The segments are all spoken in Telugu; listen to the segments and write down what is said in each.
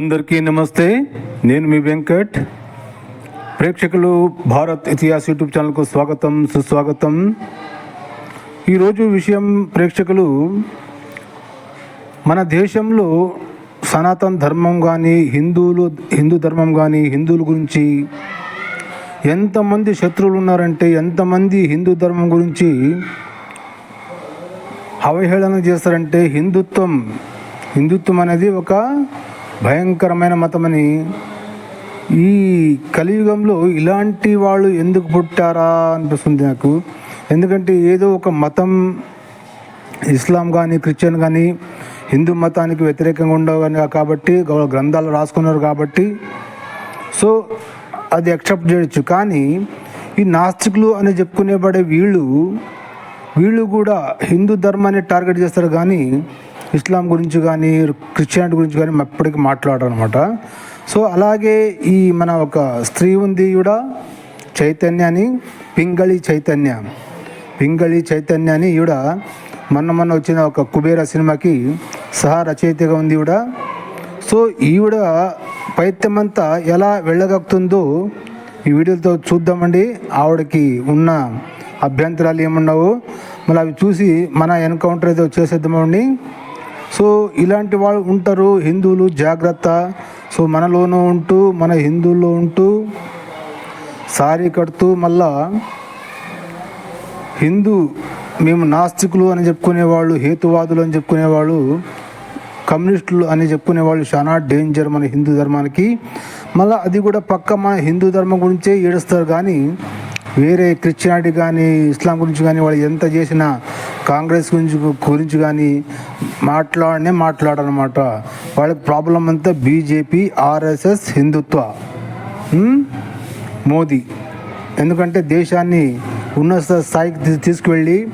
అందరికీ నమస్తే. నేను మీ వెంకట్. ప్రేక్షకులు భారత్ ఇతిహాస్ యూట్యూబ్ ఛానల్కు స్వాగతం సుస్వాగతం. ఈరోజు విషయం ప్రేక్షకులు మన దేశంలో సనాతన ధర్మం కానీ హిందువులు హిందూ ధర్మం కానీ హిందువుల గురించి ఎంతమంది శత్రువులు ఉన్నారంటే ఎంతమంది హిందూ ధర్మం గురించి అవహేళన చేస్తారంటే హిందుత్వం హిందుత్వం అనేది ఒక భయంకరమైన మతమని ఈ కలియుగంలో ఇలాంటి వాళ్ళు ఎందుకు పుట్టారా అనిపిస్తుంది నాకు. ఎందుకంటే ఏదో ఒక మతం ఇస్లాం కానీ క్రిస్టియన్ కానీ హిందూ మతానికి వ్యతిరేకంగా ఉండవు కానీ కాబట్టి గ్రంథాలు రాసుకున్నారు కాబట్టి సో అది యాక్సెప్ట్ చేయొచ్చు. కానీ ఈ నాస్తికులు అని చెప్పుకునేబడే వీళ్ళు వీళ్ళు కూడా హిందూ ధర్మాన్ని టార్గెట్ చేస్తారు కానీ ఇస్లాం గురించి కానీ క్రిస్టియానిటీ గురించి కానీ ఎప్పటికీ మాట్లాడరు అనమాట సో అలాగే ఈ మన ఒక స్త్రీ ఉంది కూడా చైతన్య అని పింగళి చైతన్య. పింగళి చైతన్య అని ఈవిడ మొన్న మొన్న వచ్చిన ఒక కుబేర సినిమాకి సహా రచయితగా ఉంది ఈవిడ. సో ఈవిడ పైత్యమంతా ఎలా వెళ్ళగక్కుతుందో ఈ వీడియోతో చూద్దామండి. ఆవిడకి ఉన్న అభ్యంతరాలు ఏమున్నావు మళ్ళీ అవి చూసి మన ఎన్కౌంటర్ ఏదో చేసేద్దామండి. సో ఇలాంటి వాళ్ళు ఉంటారు హిందువులు జాగ్రత్త. సో మనలోనూ ఉంటూ మన హిందువుల్లో ఉంటూ సారీ కడుతూ మళ్ళా హిందూ మేము నాస్తికులు అని చెప్పుకునేవాళ్ళు హేతువాదులు అని చెప్పుకునేవాళ్ళు కమ్యూనిస్టులు అని చెప్పుకునేవాళ్ళు చాలా డేంజర్ మన హిందూ ధర్మానికి. మళ్ళీ అది కూడా పక్క మన హిందూ ధర్మం గురించే ఏడుస్తారు కానీ వేరే క్రిస్టియానిటీ కానీ ఇస్లాం గురించి కానీ వాళ్ళు ఎంత చేసినా కాంగ్రెస్ గురించి గురించి కానీ మాట్లాడనే మాట్లాడనమాట. వాళ్ళకి ప్రాబ్లం అంతా బీజేపీ ఆర్ఎస్ఎస్ హిందుత్వ. మోదీ. ఎందుకంటే దేశాన్ని ఉన్నత స్థాయికి తీసుకువెళ్ళి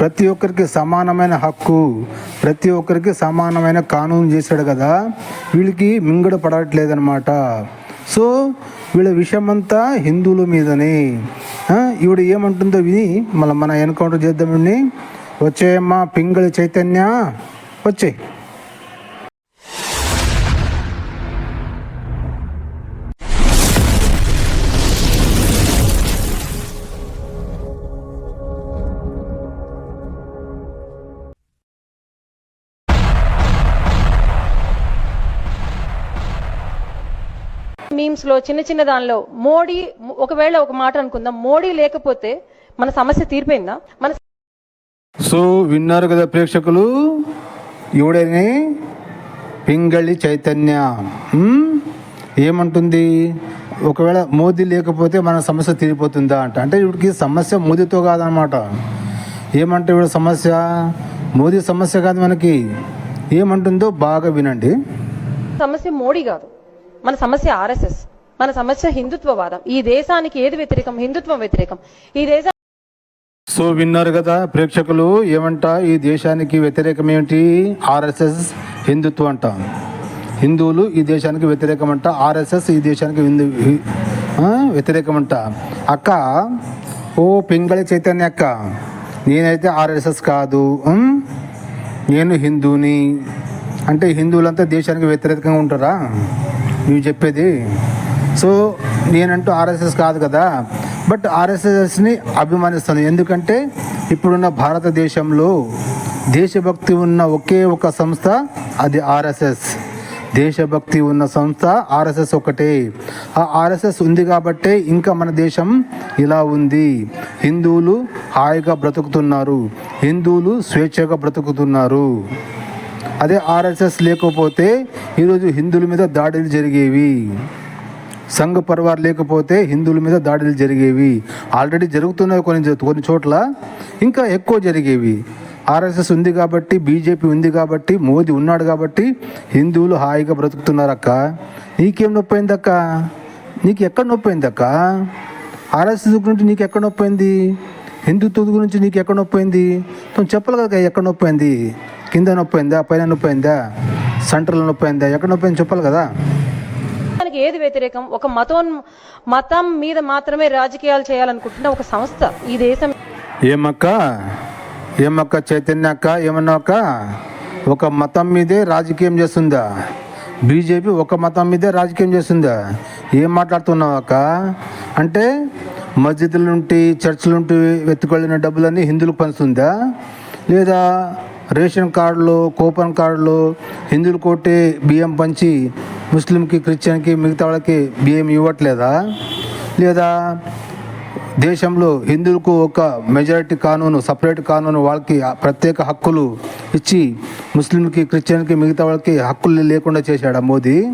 ప్రతి ఒక్కరికి సమానమైన హక్కు ప్రతి ఒక్కరికి సమానమైన కానూను చేశాడు కదా. వీళ్ళకి మింగడ పడట్లేదనమాట. సో వీళ్ళ విషయం అంతా హిందువుల మీదనే. ఈవిడ ఏమంటుందో విని మళ్ళీ మన ఎన్కౌంటర్ చేద్దామండి వచ్చేయమ్మా పింగళి చైతన్య వచ్చే. మీమ్స్లో చిన్న చిన్న దానిలో మోడీ ఒకవేళ ఒక మాట అనుకుందాం మోడీ లేకపోతే మన సమస్య తీరిపోయిందా? మన సో విన్నారు కదా ప్రేక్షకులు? ఈవిడని పింగళి చైతన్య. ఏమంటుంది? ఒకవేళ మోదీ లేకపోతే మన సమస్య తీరిపోతుందా అంట. అంటే ఇవిడికి సమస్య మోదీతో కాదనమాట. ఏమంటే ఇవిడ సమస్య? మోదీ సమస్య కాదు మనకి. ఏమంటుందో బాగా వినండి. సమస్య మోడీ కాదు. మన సమస్య ఆర్ఎస్ఎస్. మన సమస్య హిందుత్వవాదం. ఈ దేశానికి ఏది వ్యతిరేకం? హిందుత్వం వ్యతిరేకం. ఈ దేశ సో విన్నారు కదా ప్రేక్షకులు ఏమంట ఈ దేశానికి వ్యతిరేకం ఏమిటి? ఆర్ఎస్ఎస్ హిందుత్వం అంట. హిందువులు ఈ దేశానికి వ్యతిరేకం అంట. ఆర్ఎస్ఎస్ ఈ దేశానికి హిందూ వ్యతిరేకం అంట. అక్క ఓ పింగళి చైతన్య అక్క నేనైతే ఆర్ఎస్ఎస్ కాదు నేను హిందూని అంటే హిందువులంతా దేశానికి వ్యతిరేకంగా ఉంటారా? నువ్వు చెప్పేది. సో నేనంటూ ఆర్ఎస్ఎస్ కాదు కదా. బట్ ఆర్ఎస్ఎస్ని అభిమానిస్తాను ఎందుకంటే ఇప్పుడున్న భారతదేశంలో దేశభక్తి ఉన్న ఒకే ఒక సంస్థ అది ఆర్ఎస్ఎస్. దేశభక్తి ఉన్న సంస్థ ఆర్ఎస్ఎస్ ఒకటే. ఆ ఆర్ఎస్ఎస్ ఉంది కాబట్టే ఇంకా మన దేశం ఇలా ఉంది. హిందువులు హాయిగా బ్రతుకుతున్నారు. హిందువులు స్వేచ్ఛగా బ్రతుకుతున్నారు. అదే ఆర్ఎస్ఎస్ లేకపోతే ఈరోజు హిందువుల మీద దాడులు జరిగేవి. సంఘ పరివార్ లేకపోతే హిందువుల మీద దాడులు జరిగేవి. ఆల్రెడీ జరుగుతున్నాయి కొన్ని కొన్ని చోట్ల ఇంకా ఎక్కువ జరిగేవి. ఆర్ఎస్ఎస్ ఉంది కాబట్టి బీజేపీ ఉంది కాబట్టి మోదీ ఉన్నాడు కాబట్టి హిందువులు హాయిగా బ్రతుకుతున్నారక్క. నీకేం నొప్పి అయిందక్క నీకు ఎక్కడ నొప్పి అయిందక్క ఆర్ఎస్ఎస్ గురించి నీకు ఎక్కడ నొప్పి అయింది హిందుత్వం గురించి నీకు ఎక్కడ నొప్పి అయింది నువ్వు చెప్పాలి కదా ఎక్కడ నొప్పి అయింది కింద నొప్పి అయిందా పైన నొప్పి అయిందా సెంట్రల్ నొప్పి అయిందా ఎక్కడ నొప్పి అయింది చెప్పాలి కదా. దేశానికి ఏది వ్యతిరేకం? ఒక మతం మతం మీద మాత్రమే రాజకీయాలు చేయాలనుకుంటున్న ఒక సంస్థ ఈ దేశం. ఏమక్క? ఏమక్క చైతన్య అక్క? ఏమన్నా ఒక మతం మీదే రాజకీయం చేస్తుందా? బీజేపీ ఒక మతం మీదే రాజకీయం చేస్తుందా? ఏం మాట్లాడుతున్నావు అక్క? అంటే మస్జిద్ల నుండి చర్చిల నుండి వెతుకెళ్ళిన డబ్బులన్నీ హిందువులకు పంచుతుందా? లేదా రేషన్ కార్డులు కూపన్ కార్డులు హిందువులు కొట్టి బియ్యం పంచి ముస్లింకి క్రిస్టియన్కి మిగతా వాళ్ళకి బియ్యం ఇవ్వట్లేదా? లేదా దేశంలో హిందువులకు ఒక మెజారిటీ కానూను సపరేట్ కానూను వాళ్ళకి ప్రత్యేక హక్కులు ఇచ్చి ముస్లింకి క్రిస్టియన్కి మిగతా వాళ్ళకి హక్కులు లేకుండా చేశాడా మోదీ?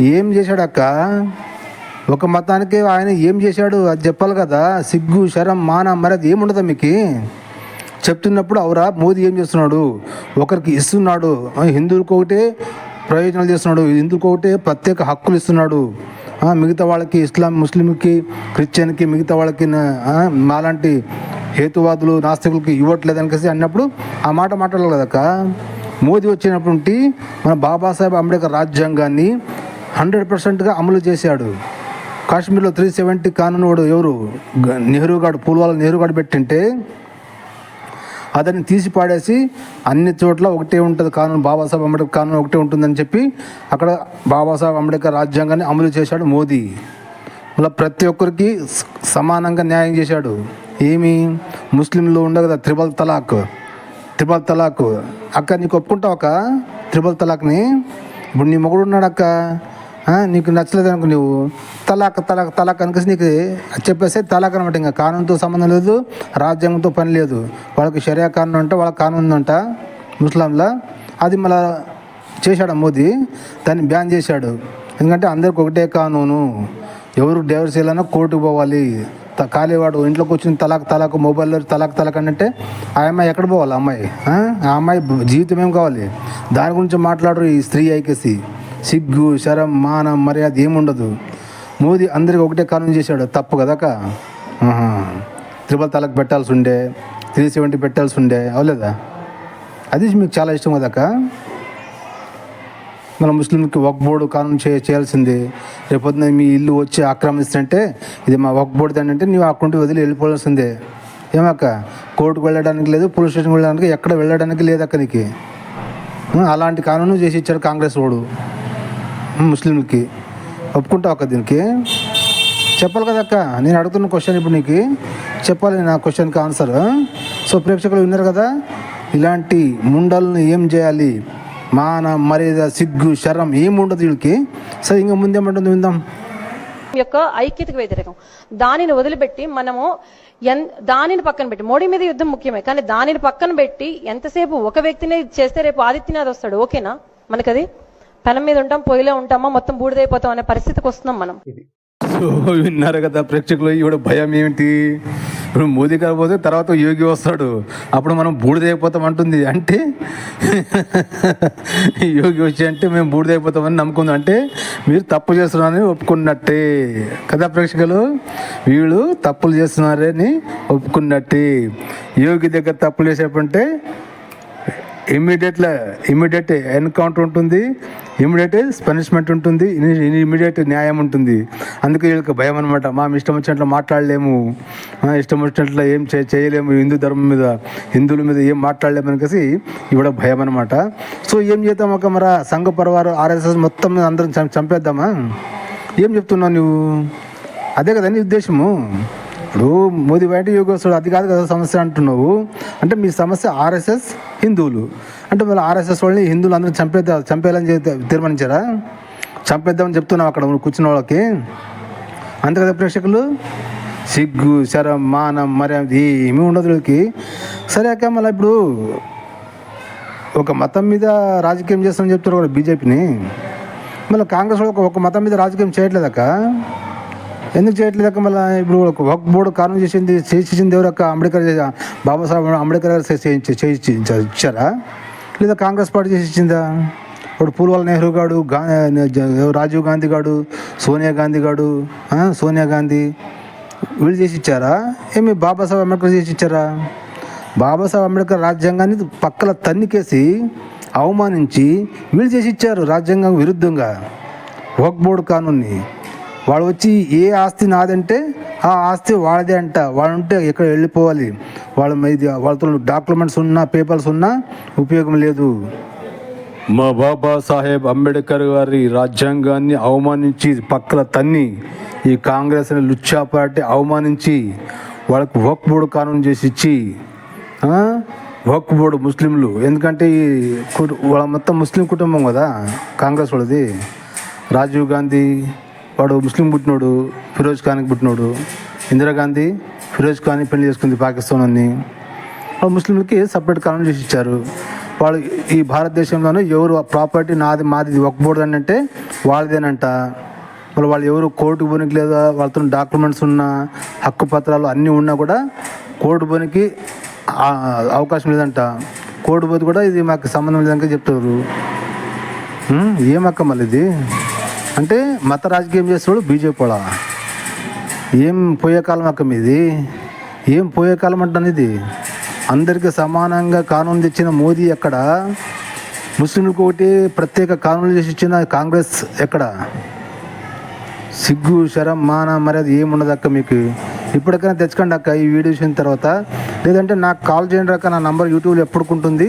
ఏం చేశాడక్క? ఒక మతానికి ఆయన ఏం చేశాడు? అది చెప్పాలి కదా. సిగ్గు శరం మాన మరది ఏముండదా మీకు? చెప్తున్నప్పుడు అవరా మోదీ ఏం చేస్తున్నాడు? ఒకరికి ఇస్తున్నాడు. హిందువులకు ఒకటే ప్రయోజనాలు చేస్తున్నాడు. హిందువులకు ఒకటే ప్రత్యేక హక్కులు ఇస్తున్నాడు. మిగతా వాళ్ళకి ఇస్లాం ముస్లింకి క్రిస్టియన్కి మిగతా వాళ్ళకి మాలాంటి హేతువాదులు నాస్తికులకి ఇవ్వట్లేదు అనేసి అన్నప్పుడు ఆ మాట మాట్లాడాలి కదక్క మోదీ వచ్చినప్పుడు మన బాబాసాహెబ్ అంబేద్కర్ రాజ్యాంగాన్ని హండ్రెడ్ పర్సెంట్గా అమలు చేశాడు. కాశ్మీర్లో త్రీ సెవెంటీ కానూన్ వాడు ఎవరు? గ- నెహ్రూ గాడు పూల్వాల నెహ్రూ గాడు పెట్టింటే అతన్ని తీసి పాడేసి అన్ని చోట్ల ఒకటే ఉంటుంది కానూన్ బాబాసాహెబ్ అంబేద్కర్ కానూన్ ఒకటే ఉంటుందని చెప్పి అక్కడ బాబాసాహెబ్ అంబేద్కర్ రాజ్యాంగాన్ని అమలు చేశాడు మోదీ. మళ్ళీ ప్రతి ఒక్కరికి సమానంగా న్యాయం చేశాడు. ఏమి? ముస్లింలు ఉండవు కదా త్రిబల్ తలాక్. త్రిబల్ తలాక్. అక్క నీకు ఒప్పుకుంటావు అక్క? త్రిబల్ తలాక్ని? ఇప్పుడు నీ మొగుడు ఉన్నాడు అక్క నీకు నచ్చలేదు అనుకో నువ్వు తలాక్ తలాక్ తలాక్ అనుకేసి నీకు చెప్పేస్తే తలాక్ అనమాట ఇంకా. కానూన్తో సంబంధం లేదు రాజ్యాంగంతో పని లేదు. వాళ్ళకి షరియా కానూన్ అంట వాళ్ళకి కానూన్ ఉందంట ముస్లాంలో. అది మళ్ళా చేశాడు మోదీ? దాన్ని బ్యాన్ చేశాడు. ఎందుకంటే అందరికి ఒకటే కానూను. ఎవరు డైవర్స్ చేయాలన్నా కోర్టుకు పోవాలి. త- ఖాళీవాడు ఇంట్లోకి వచ్చిన తలాక్ తలాక్ మొబైల్లో తలాక్ తలాక్ అని అంటే ఆ అమ్మాయి ఎక్కడ పోవాలి అమ్మాయి? ఆ? అమ్మాయి జీవితం ఏం కావాలి? దాని గురించి మాట్లాడరు ఈ స్త్రీ ఐకేసి. సిగ్గు శరం మానం మర్యాద ఏముండదు. మోదీ అందరికి ఒకటే కారణం చేశాడు. తప్పు కదక త్రిబల్ తలకు పెట్టాల్సి ఉండే త్రీ సెవెంటీ పెట్టాల్సి ఉండే అవలేదా అది మీకు చాలా ఇష్టం కదక మన ముస్లింకి వక్ బోర్డు కానూన్ చే చేయాల్సింది. రేపొద్దున మీ ఇల్లు వచ్చి ఆక్రమిస్తుంటే ఇది మా వక్ బోర్డు అంటే నీవు అక్కడి వదిలి వెళ్ళిపోవాల్సిందే. ఏమక్క కోర్టుకు వెళ్ళడానికి లేదు పోలీస్ స్టేషన్కి వెళ్ళడానికి ఎక్కడ వెళ్ళడానికి లేదు అక్కడికి అలాంటి కానూను చేసి ఇచ్చాడు కాంగ్రెస్ వాడు. ముస్లింకి ఒప్పుకుంటావు అక్క దీనికి. చెప్పాలి కదా అక్క నేను అడుగుతున్న క్వశ్చన్ ఇప్పుడు నీకు. చెప్పాలి నా క్వశ్చన్కి ఆన్సర్ సో ప్రేక్షకులు విన్నారు కదా ఇలాంటి ముండల్ని ఏం చేయాలి? మాన మర్యాద సిగ్గు శరం ఏం ఉండదు వీళ్ళకి? సరే ఇంకా ముందేమంటుంది విందాం. యొక్క ఐక్యతకు వ్యతిరేకం. దానిని వదిలిపెట్టి మనము ఎన్ దానిని పక్కన పెట్టి మోడీ మీద యుద్ధం ముఖ్యమే కానీ దానిని పక్కన పెట్టి ఎంతసేపు ఒక వ్యక్తిని చేస్తే రేపు ఆదిత్యనాథ్ వస్తాడు ఓకేనా? మనకది? పెనం మీద ఉంటాం పొయ్యిలో ఉంటామా మొత్తం బూడిదైపోతాం అనే పరిస్థితికి వస్తున్నాం మనం. సో విన్నారు కదా ప్రేక్షకులు ఈవిడ భయం ఏమిటి? ఇప్పుడు మోదీ గారు పోతే తర్వాత యోగి వస్తాడు. అప్పుడు మనం బూడిదైపోతాం అంటుంది. అంటే యోగి వచ్చి అంటే మేము బూడిదైపోతామని నమ్ముకుందాం. అంటే మీరు తప్పు చేస్తున్నారని ఒప్పుకున్నట్టే. కదా ప్రేక్షకులు? వీళ్ళు తప్పులు చేస్తున్నారని ఒప్పుకున్నట్టే. యోగి దగ్గర తప్పులు చేసేటంటే ఇమ్మీడియట్లా ఇమ్మీడియట్ ఎన్కౌంటర్ ఉంటుంది. ఇమ్మీడియట్ పనిష్మెంట్ ఉంటుంది. ఇమ్మీడియట్ న్యాయం ఉంటుంది. అందుకే వీళ్ళకి భయం అనమాట మా ఇష్టం వచ్చినట్లు మాట్లాడలేము. ఇష్టం వచ్చినట్లు ఏం చే- చేయలేము. హిందూ ధర్మం మీద హిందువుల మీద ఏం మాట్లాడలేము అనేసి ఇవిడ భయం అనమాట సో ఏం చేద్దాం ఒక మరి? సంఘ పరివారు ఆర్ఎస్ఎస్ మొత్తం అందరం చంపేద్దామా? ఏం చెప్తున్నావు నువ్వు? అదే కదా నీ ఉద్దేశము. ఇప్పుడు మోదీ బయట యోగేశ్వరుడు అది కాదు కదా సమస్య అంటున్నావు. అంటే మీ సమస్య ఆర్ఎస్ఎస్ హిందువులు. అంటే మళ్ళీ ఆర్ఎస్ఎస్ వాళ్ళని హిందువులు అందరూ చంపేద్దా చంపేయాలని చెప్పి తీర్మానించారా? చంపేద్దామని చెప్తున్నావు అక్కడ కూర్చున్న వాళ్ళకి. అంతే కదా ప్రేక్షకులు? సిగ్గు శరం మానం మర్యాద ఏమీ ఉండదు వీళ్ళకి. సరే అక్క మళ్ళీ ఇప్పుడు ఒక మతం మీద రాజకీయం చేస్తామని చెప్తున్నారు కూడా బీజేపీని. మళ్ళీ కాంగ్రెస్ వాళ్ళు ఒక- ఒక మతం మీద రాజకీయం చేయట్లేదక్క ఎందుకు చేయట్లేదక్క మళ్ళీ? ఇప్పుడు వక్ బోర్డు కారణం చేసింది చేసింది ఎవరక్క అంబేద్కర్ బాబాసాహెబ్ అంబేద్కర్ గారు ఇచ్చారా? లేదా కాంగ్రెస్ పార్టీ చేసి ఇచ్చిందా? ఇప్పుడు పూల్వాల నెహ్రూ గాడు గా రాజీవ్ గాంధీ గాడు సోనియా గాంధీ గాడు సోనియా గాంధీ. వీళ్ళు చేసి ఇచ్చారా? ఏమి బాబాసాహెబ్ అంబేద్కర్ చేసి ఇచ్చారా? బాబాసాహెబ్ అంబేద్కర్ రాజ్యాంగాన్ని పక్కల తన్నికేసి అవమానించి వీళ్ళు చేసి ఇచ్చారు రాజ్యాంగం విరుద్ధంగా. వక్ బోర్డు కానూన్ని. వాడు వచ్చి ఏ ఆస్తి నాదంటే ఆ ఆస్తి వాళ్ళదే అంట. వాళ్ళు ఉంటే ఎక్కడ వెళ్ళిపోవాలి? వాళ్ళ మీద వాళ్ళతో డాక్యుమెంట్స్ ఉన్నా పేపర్స్ ఉన్నా ఉపయోగం లేదు. మా బాబా సాహెబ్ అంబేద్కర్ గారి రాజ్యాంగాన్ని అవమానించి పక్కల తన్ని ఈ కాంగ్రెస్ని లుచ్చా పార్టీ అవమానించి వాళ్ళకు వక్ బోర్డు కానూన్ చేసి ఇచ్చి వక్ బోర్డు ముస్లింలు. ఎందుకంటే ఈ వాళ్ళ మొత్తం ముస్లిం కుటుంబం కదా కాంగ్రెస్ వాళ్ళది. రాజీవ్ గాంధీ వాడు ముస్లిం పుట్టినోడు ఫిరోజ్ ఖాన్కి పుట్టినోడు ఇందిరాగాంధీ ఫిరోజ్ ఖాన్ పెళ్ళి చేసుకుంది పాకిస్తాన్ అని వాళ్ళు ముస్లింలకి సపరేట్ కాలం చేసి ఇచ్చారు. వాళ్ళు ఈ భారతదేశంలోనే ఎవరు ప్రాపర్టీ నాది మాది ఒక అని అంటే వాళ్ళదేనంట. వాళ్ళు వాళ్ళు ఎవరు కోర్టు పోనీకి లేదా వాళ్ళతో డాక్యుమెంట్స్ ఉన్నా హక్కు పత్రాలు అన్నీ ఉన్నా కూడా కోర్టు పోనీకి అవకాశం లేదంట. కోర్టు పోతే కూడా ఇది మాకు సంబంధం లేదని చెప్తారు. ఏమక్క మళ్ళీ ఇది? అంటే మత రాజకీయం చేస్తాడు బీజేపీ వాళ్ళ ఏం పోయే కాలం అక్క మీది? ఏం పోయే కాలం అంటాను ఇది అందరికీ సమానంగా కానూన్ తెచ్చిన మోదీ ఎక్కడ? ముస్లింలకు ఒకటి ప్రత్యేక కానూన్లు చేసి ఇచ్చిన కాంగ్రెస్ ఎక్కడ? సిగ్గు శరం మాన మర్యాద ఏముండదు అక్క మీకు? ఇప్పటికైనా తెచ్చుకోండి అక్క ఈ వీడియో చూసిన తర్వాత. లేదంటే నాకు కాల్ చేయండి అక్క నా నంబర్ యూట్యూబ్లో ఎప్పుడుకుంటుంది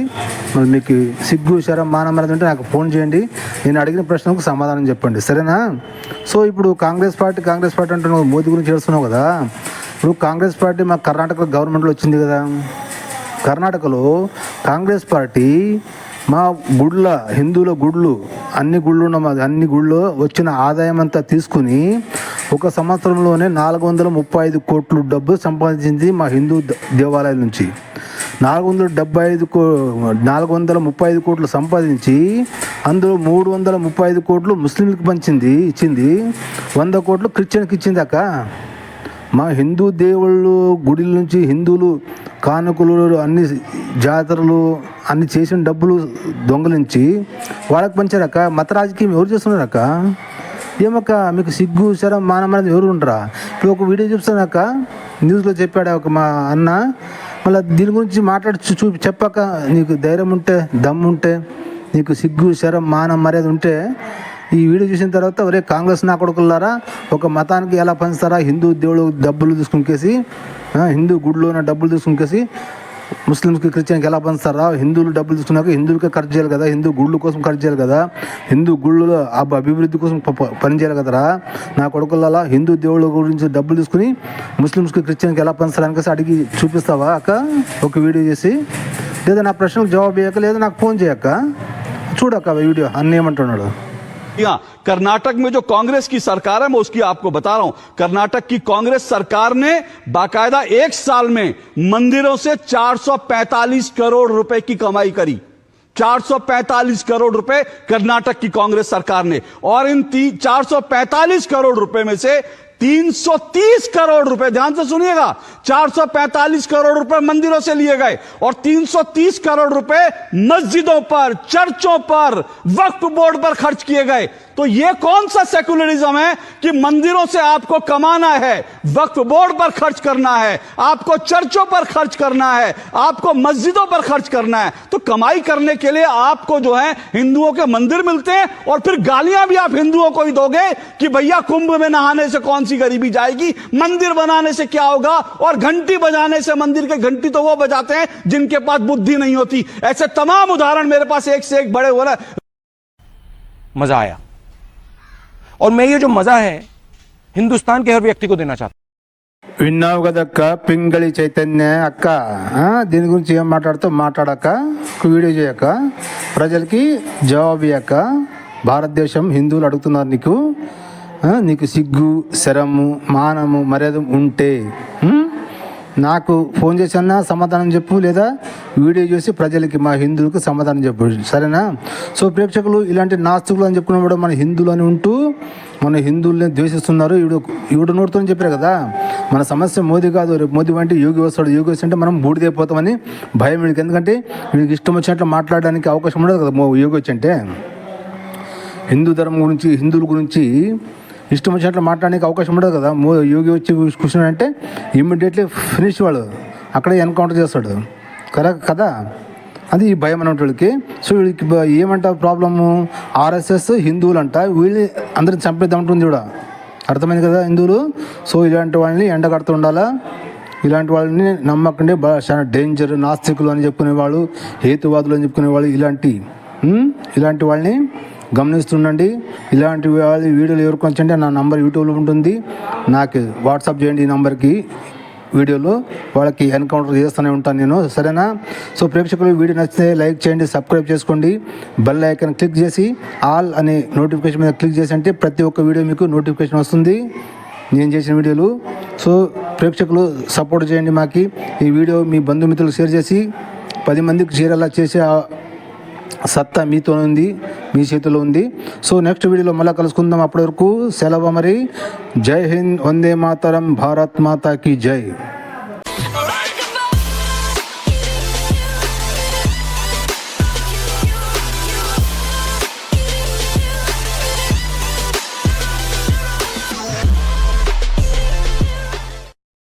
మీకు సిగ్గు శరం మాన ఉంటే నాకు ఫోన్ చేయండి. నేను అడిగిన ప్రశ్నకు సమాధానం చెప్పండి. సరేనా? సో ఇప్పుడు కాంగ్రెస్ పార్టీ కాంగ్రెస్ పార్టీ అంటున్నావు మోదీ గురించి చేస్తున్నావు కదా? ఇప్పుడు కాంగ్రెస్ పార్టీ మా కర్ణాటక గవర్నమెంట్లో వచ్చింది కదా? కర్ణాటకలో కాంగ్రెస్ పార్టీ మా గుళ్ళ హిందువుల గుళ్ళు అన్ని గుళ్ళు ఉన్న మా అన్ని గుళ్ళో వచ్చిన ఆదాయం అంతా తీసుకుని ఒక సంవత్సరంలోనే నాలుగు వందల ముప్పై ఐదు కోట్లు డబ్బు సంపాదించింది మా హిందూ దేవాలయం దేవాలయాల నుంచి. నాలుగు వందల డెబ్బై ఐదు కో నాలుగు వందల ముప్పై ఐదు కోట్లు సంపాదించి అందులో మూడు వందల ముప్పై ఐదు కోట్లు ముస్లింలకు పంచింది ఇచ్చింది. వంద కోట్లు క్రిస్టియన్కి ఇచ్చింది అక్క. మా హిందూ దేవుళ్ళు గుడిల నుంచి హిందువులు కానుకలు అన్ని జాతరలు అన్ని చేసిన డబ్బులు దొంగలించి వాళ్ళకి పంచారక్క మత రాజకీయం ఎవరు చేస్తున్నారక్క ఏమక్క మీకు సిగ్గు శరం మానమనేది ఎవరు ఉండరా? ఇప్పుడు ఒక వీడియో చూస్తానక్క న్యూస్లో చెప్పాడు ఒక మా అన్న మళ్ళీ దీని గురించి మాట్లాడి చూపి చెప్పక చెప్పాక నీకు ధైర్యం ఉంటే దమ్ము ఉంటే నీకు సిగ్గు శరం మానం మర్యాద ఉంటే ఈ వీడియో చూసిన తర్వాత ఒరే కాంగ్రెస్ నా కొడుకులారా ఒక మతానికి ఎలా పంచుతారా? హిందూ దేవుడు డబ్బులు తీసుకునికేసి హిందూ గుడిలో ఉన్న డబ్బులు తీసుకునికేసి ముస్లిమ్స్కి క్రిస్టియన్కి ఎలా పంచుతారా? హిందువులు డబ్బులు తీసుకున్నాక హిందువులకే ఖర్చు చేయాలి కదా హిందూ గుళ్ళు కోసం ఖర్చు చేయాలి కదా హిందూ గుళ్ళలో అభివృద్ధి కోసం ప- పని చేయాలి కదరా? నా కొడుకులలో హిందూ దేవుళ్ళ గురించి డబ్బులు తీసుకుని ముస్లిమ్స్కి క్రిస్టియన్కి ఎలా పంచుతారనికేసి అడిగి చూపిస్తావా అక్క? ఒక వీడియో చేసి. లేదా నా ప్రశ్నలకు జవాబు చేయక లేదా నాకు ఫోన్ చేయక్క. చూడక్క వీడియో అన్న ఏమంటున్నాడు? कर्नाटक में जो कांग्रेस की सरकार है, मैं उसकी आपको बता रहा हूँ, कर्नाटक की कांग्रेस सरकार ने बाकायदा एक साल में मंदिरों से 445 करोड़ रुपए की कमाई करी। 445 करोड़ रुपए कर्नाटक की कांग्रेस सरकार ने। और इन चार 445 करोड़ रुपए में से 330 करोड़ रुपए, ध्यान से सुनिएगा 445 करोड़ रुपए मंदिरों से लिए गए और 330 करोड़ रुपए मस्जिदों पर, चर्चों पर, वक्फ बोर्ड पर खर्च किए गए। तो यह कौन सा सेकुलरिज्म है कि मंदिरों से आपको कमाना है, वक्फ बोर्ड पर खर्च करना है, आपको चर्चों पर खर्च करना है, आपको मस्जिदों पर खर्च करना है? तो कमाई करने के लिए आपको जो है हिंदुओं के मंदिर मिलते हैं और फिर गालियाँ भी आप हिंदुओं को ही दोगे कि भैया कुंभ में नहाने से कौन सी गरीबी जाएगी, मंदिर बनाने से क्या होगा? और घंटी बजाने से मंदिर के घंटी तो वो बजाते हैं जिनके पास बुद्धि नहीं होती। ऐसे तमाम उदाहरण मेरे पास एक से एक बड़े हो रहे मज़ा आया। और मैं ये जो मजा है हिंदुस्तान के हर व्यक्ति को देना चाहता हूं విన్నావు కదక్క పింగళి చైతన్య అక్క ఆ, దీని గురించి ఏం మాట్లాడుతూ మాట్లాడక ఒక వీడియో చేయక ప్రజలకి జవాబు ఇయ్యక భారతదేశం హిందువులు అడుగుతున్నారు నీకు ఆ, నీకు సిగ్గు శరము మానము మర్యాద ఉంటే ఉం? నాకు ఫోన్ చేసన్నా సమాధానం చెప్పు లేదా వీడియో చూసి ప్రజలకి మా హిందువులకు సమాధానం చెప్పు. సరేనా? సో ప్రేక్షకులు ఇలాంటి నాస్తికులు అని చెప్పుకున్నప్పుడు మన హిందువులు అని ఉంటూ మన హిందువుల్ని ద్వేషిస్తున్నారు. ఈవిడ ఈవిడ నోడుతో చెప్పారు కదా మన సమస్య మోదీ కాదు రేపు మోదీ అంటే యోగి వస్తాడు. యోగి వస్తుంటే మనం బూడిదైపోతామని భయం వీడికి. ఎందుకంటే వీడికి ఇష్టం వచ్చినట్లు మాట్లాడడానికి అవకాశం ఉండదు కదా యోగి వచ్చి అంటే. హిందూ ధర్మం గురించి హిందువుల గురించి ఇష్టం వచ్చినట్లు మాట్లాడడానికి అవకాశం ఉండదు కదా. మో యోగి వచ్చి కూర్చున్నాడంటే ఇమ్మీడియట్లీ ఫినిష్ వాడు. అక్కడే ఎన్కౌంటర్ చేస్తాడు. కరెక్ట్ కదా? అది ఈ భయం అన్నవాళ్ళకి సో వీళ్ళకి ఏమంట ప్రాబ్లము ఆర్ఎస్ఎస్ హిందువులు అంట వీళ్ళు అందరిని చంపేద్దాం ఉంటుంది కూడా అర్థమైంది కదా హిందువులు? సో ఇలాంటి వాళ్ళని ఎండగడుతూ ఉండాలా? ఇలాంటి వాళ్ళని నమ్మకండి. చాలా డేంజర్ నాస్తికులు అని చెప్పుకునేవాళ్ళు హేతువాదులు అని చెప్పుకునే వాళ్ళు ఇలాంటి ఇలాంటి వాళ్ళని గమనిస్తుండండి. ఇలాంటి వాళ్ళ వీడియోలు ఎవరికి వచ్చండి నా నంబర్ యూట్యూబ్లో ఉంటుంది. నాకు వాట్సాప్ చేయండి ఈ నంబర్కి వీడియోలో. వాళ్ళకి ఎన్కౌంటర్ చేస్తూనే ఉంటాను నేను సరేనా? సో ప్రేక్షకులు వీడియో నచ్చితే లైక్ చేయండి సబ్స్క్రైబ్ చేసుకోండి. బెల్ ఐకాన్ క్లిక్ చేసి ఆల్ అనే నోటిఫికేషన్ మీద క్లిక్ చేసి అంటే ప్రతి ఒక్క వీడియో మీకు నోటిఫికేషన్ వస్తుంది. నేను చేసిన వీడియోలు. సో ప్రేక్షకులు సపోర్ట్ చేయండి మాకు. ఈ వీడియో మీ బంధుమిత్రులు షేర్ చేసి పది మందికి చేరేలా చేసే సత్తా మీతో ఉంది మీ చేతిలో ఉంది. సో నెక్స్ట్ వీడియోలో మళ్ళీ కలుసుకుందాం. అప్పటి వరకు సెలవు మరి జై హింద్ వందే మాతరం. భారత్ మాతాకి జై.